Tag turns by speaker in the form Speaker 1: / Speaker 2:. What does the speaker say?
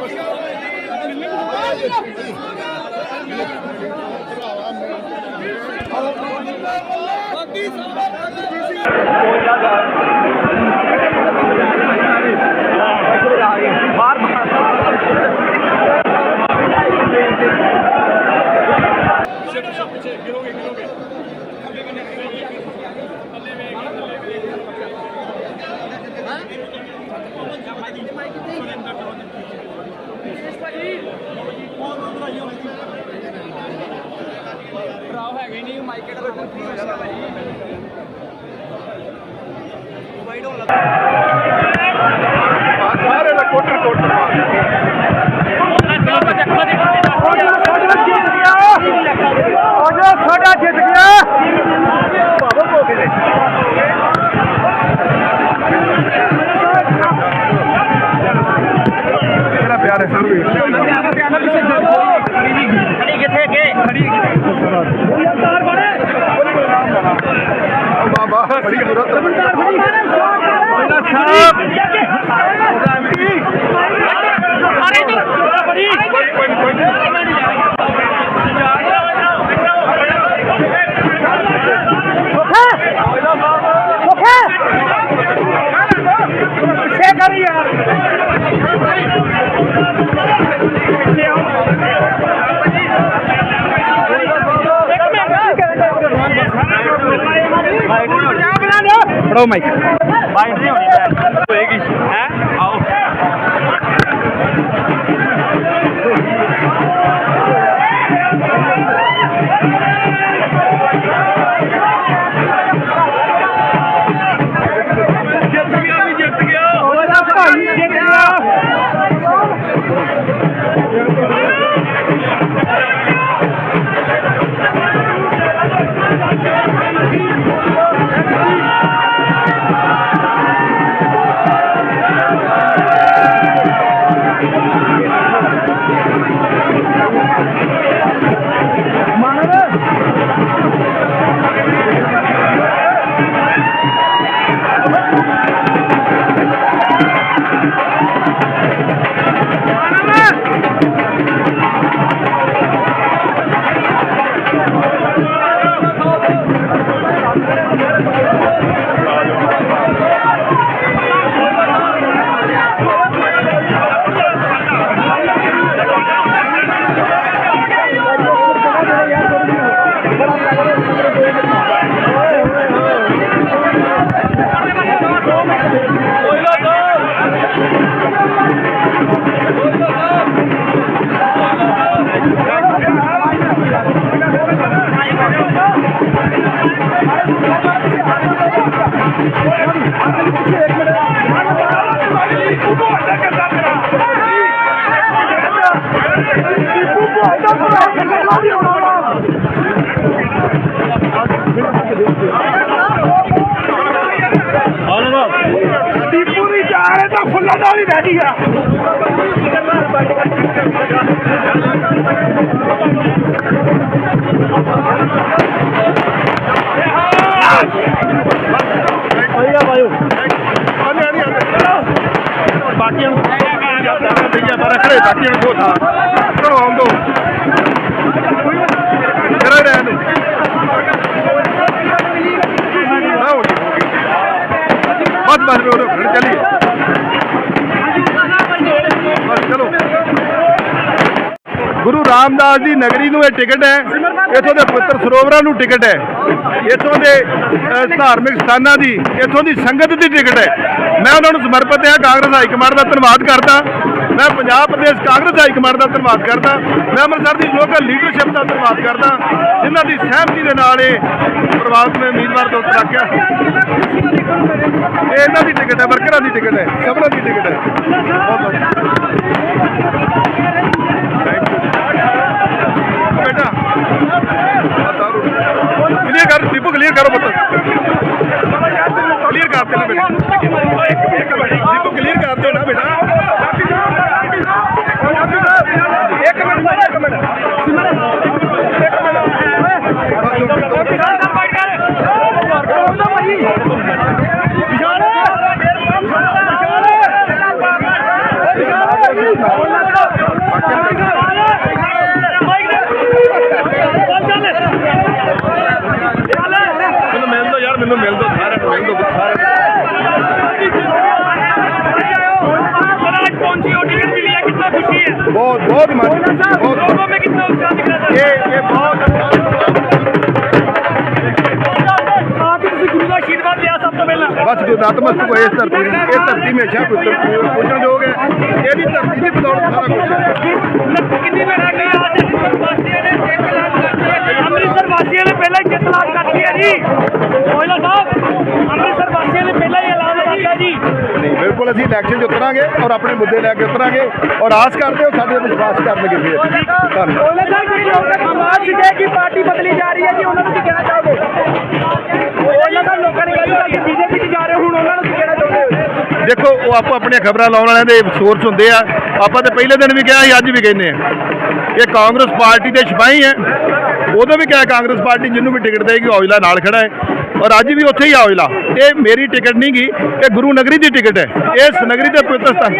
Speaker 1: Thank you. ਸਾਰੇ
Speaker 2: ਦਾ লো mic Manana! ਨਾਲ ਹੀ ਰਹਿ ਆ। ਆਈਆ ਬਾਇਓ
Speaker 1: ਆਨੇ ਆਨੇ ਬਾਕੀਆਂ ਨੂੰ ਜਾਂਦਾ ਨਾ ਪਰ ਖੜੇ ਬਾਕੀਆਂ ਨੂੰ ਕੋਠਾ ਚਲੋ ਦੋ ਕਰਾ ਰਹਿ ਨੂੰ ਬਸ ਬਸ, ਰੋ ਰੋ ਫਿਰ ਚੱਲੀਏ ਬਸ ਚਲੋ ਗੁਰੂ ਰਾਮਦਾਸ ਦੀ ਨਗਰੀ ਨੂੰ ਇਹ ਟਿਕਟ ਹੈ। ਇੱਥੋਂ ਦੇ ਪਵਿੱਤਰ ਸਰੋਵਰਾਂ ਨੂੰ ਟਿਕਟ ਹੈ। ਇੱਥੋਂ ਦੇ ਧਾਰਮਿਕ ਸਥਾਨਾਂ ਦੀ, ਇੱਥੋਂ ਦੀ ਸੰਗਤ ਦੀ ਟਿਕਟ ਹੈ। ਮੈਂ ਉਹਨਾਂ ਨੂੰ ਸਮਰਪਿਤ ਹਾਂ, ਕਾਂਗਰਸ ਹਾਈ ਕਮਾਂਡ ਦਾ ਧੰਨਵਾਦ ਕਰਦਾ। ਮੈਂ ਪੰਜਾਬ ਪ੍ਰਦੇਸ਼ ਕਾਂਗਰਸ ਹਾਈ ਕਮਾਂਡ ਦਾ ਧੰਨਵਾਦ ਕਰਦਾ। ਮੈਂ ਅੰਮ੍ਰਿਤਸਰ ਦੀ ਲੋਕਲ ਲੀਡਰਸ਼ਿਪ ਦਾ ਧੰਨਵਾਦ ਕਰਦਾ। ਜਿਨ੍ਹਾਂ ਦੀ ਸਹਿਮਤੀ ਦੇ ਨਾਲ ਇਹ ਪ੍ਰਵਾਸ ਨੇ ਉਮੀਦਵਾਰ ਤੋਂ ਰੱਖਿਆ। ਇਹ ਇਹਨਾਂ ਦੀ ਟਿਕਟ ਹੈ, ਵਰਕਰਾਂ ਦੀ ਟਿਕਟ ਹੈ, ਸਭਨਾਂ ਦੀ ਟਿਕਟ ਹੈ। ਬਹੁਤ ਬਹੁਤ। ਕਰ ਦੀਪੂ
Speaker 2: ਗੁਰੂ ਦਾ ਆਸ਼ੀਰਵਾਦ ਲਿਆ ਸਭ ਤੋਂ ਪਹਿਲਾਂ।
Speaker 1: ਬਸ ਗੁਰੂ ਨਤਮਸਤਕ ਹੋਏ ਇਸ ਧਰਤੀ ਇਹ ਧਰਤੀ ਹਮੇਸ਼ਾ ਪੁੱਛਣਯੋਗ ਹੈ। ਇਹਦੀ ਧਰਤੀ ਦੀ ਬਦੌਲਤ ਸਾਰਾ ਕੁਝ
Speaker 2: ਕਿੰਨੀ ਮੇਰਾ ਕਈ
Speaker 1: ਅਸੀਂ ਇਲੈਕਸ਼ਨ 'ਚ ਉਤਰਾਂਗੇ ਔਰ ਆਪਣੇ ਮੁੱਦੇ ਲੈ ਕੇ ਉਤਰਾਂਗੇ ਔਰ ਆਸ ਕਰਦੇ ਹੋ ਸਾਡੇ ਤੇ ਵਿਸ਼ਵਾਸ ਕਰਨਗੇ ਫਿਰ ਧੰਨਵਾਦ।
Speaker 2: ਮੋਇਲਾ ਸਾਹਿਬ ਜਿਹੜੀ ਲੋਕਾਂ ਦਾ ਸਮਾਜ ਸੀਗੇ ਕਿ ਪਾਰਟੀ ਬਦਲੀ ਜਾ ਰਹੀ ਹੈ ਜੀ ਉਹਨਾਂ ਨੂੰ ਕੀ ਕਹਿਣਾ ਚਾਹੋਗੇ? ਮੋਇਲਾ ਸਾਹਿਬ ਲੋਕਾਂ ਨੇ ਕਿਹਾ ਕਿ ਬੀਜੇਪੀ 'ਚ ਜਾ ਰਹੇ ਹੁਣ ਉਹਨਾਂ ਨੂੰ ਕੀ ਕਹਿਣਾ ਚਾਹੋਗੇ?
Speaker 1: ਦੇਖੋ ਉਹ ਆਪੋ ਆਪਣੀਆਂ ਖਬਰਾਂ ਲਾਉਣ ਵਾਲਿਆਂ ਦੇ ਸੋਰਸ ਹੁੰਦੇ ਆ। ਆਪਾਂ ਤੇ ਪਹਿਲੇ ਦਿਨ ਵੀ ਕਿਹਾ ਸੀ ਅੱਜ ਵੀ ਕਹਿੰਦੇ ਆ। ਇਹ ਕਾਂਗਰਸ ਪਾਰਟੀ ਦੇ ਸਿਪਾਹੀ ਹੈ। ਉਦੋਂ ਵੀ ਕਿਹਾ ਕਾਂਗਰਸ ਪਾਰਟੀ ਜਿਹਨੂੰ ਵੀ ਟਿਕਟ ਦੇਗੀ ਔਜਲਾ ਨਾਲ ਖੜਾ ਹੈ। ਔਰ ਅੱਜ ਵੀ ਉੱਥੇ ਹੀ ਆ ਔਜਲਾ ਇਹ ਮੇਰੀ ਟਿਕਟ ਨਹੀਂ ਗੀ, ਇਹ ਗੁਰੂ ਨਗਰੀ ਦੀ ਟਿਕਟ ਹੈ। ਇਸ ਨਗਰੀ ਦੇ ਪਵਿੱਤਰ ਸਥਾਨ